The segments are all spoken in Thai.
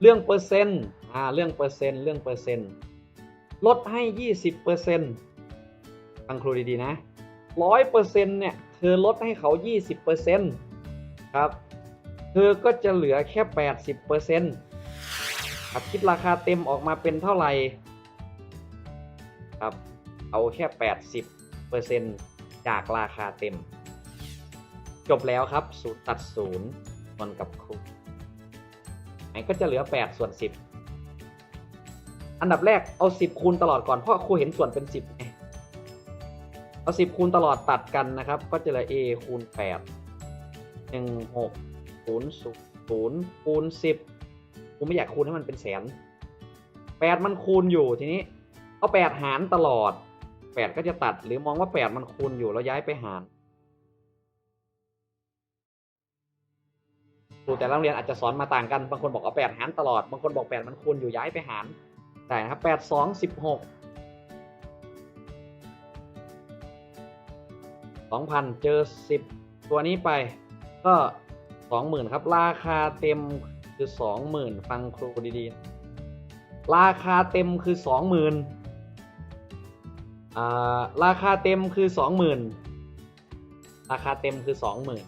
เรื่องเปอร์เซ็นต์อ่าเรื่องเปอร์เซ็นต์เรื่องเปอร์เซ็นต์ลดให้ยี่สิบเปอร์เซ็นต์ฟังครูดีๆนะร้อยเปอร์เซ็นต์เนี่ยเธอลดให้เขายี่สิบเปอร์เซ็นต์ครับ เธอก็จะเหลือแค่แปดสิบเปอร์เซ็นต์ครับคิดราคาเต็มออกมาเป็นเท่าไหร่ครับเอาแค่แปดสิบเปอร์เซ็นต์จากราคาเต็ม จบแล้วครับศูนย์ตัดศูนย์มันกับครู ก็จะเหลือ8ส่วน10 อันดับแรกเอา 10 คูณตลอดก่อนเพราะครูเห็นส่วนเป็น 10ไงเอา 10 คูณตลอดตัดกันนะครับ ก็จะเหลือ a คูณ 8 1 6 0 0คูณ10กูไม่อยากคูณให้มันเป็นแสน 8 มันคูณอยู่ทีนี้เอา 8 หารตลอด 8 ก็จะตัดหรือมองว่า 8 มันคูณอยู่แล้วย้ายไปหาร แต่ละโรงเรียนอาจจะสอนมาต่างกัน บางคนบอกเอาแปดหารตลอด บางคนบอกแปดมันคูณอยู่ย้ายไปหารได้นะครับแปดสองสิบหกสองพันเจอสิบตัวนี้ไปก็สองหมื่นครับ ราคาเต็มคือสองหมื่นฟังครูดีๆ ราคาเต็มคือสองหมื่นราคาเต็มคือสองหมื่นราคาเต็มคือสองหมื่น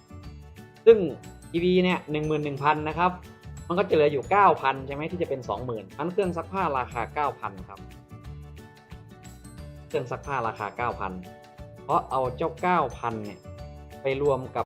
ซึ่ง ทีวีเนี่ยหนึ่งหมื่นหนึ่งพันนะครับ มันก็จะเหลืออยู่เก้าพันใช่ไหมที่จะเป็นสองหมื่นอันเครื่องซักผ้าราคาเก้าพันครับ เครื่องซักผ้าราคาเก้าพันเพราะเอาเจ้าเก้าพันเนี่ย ไปรวมกับ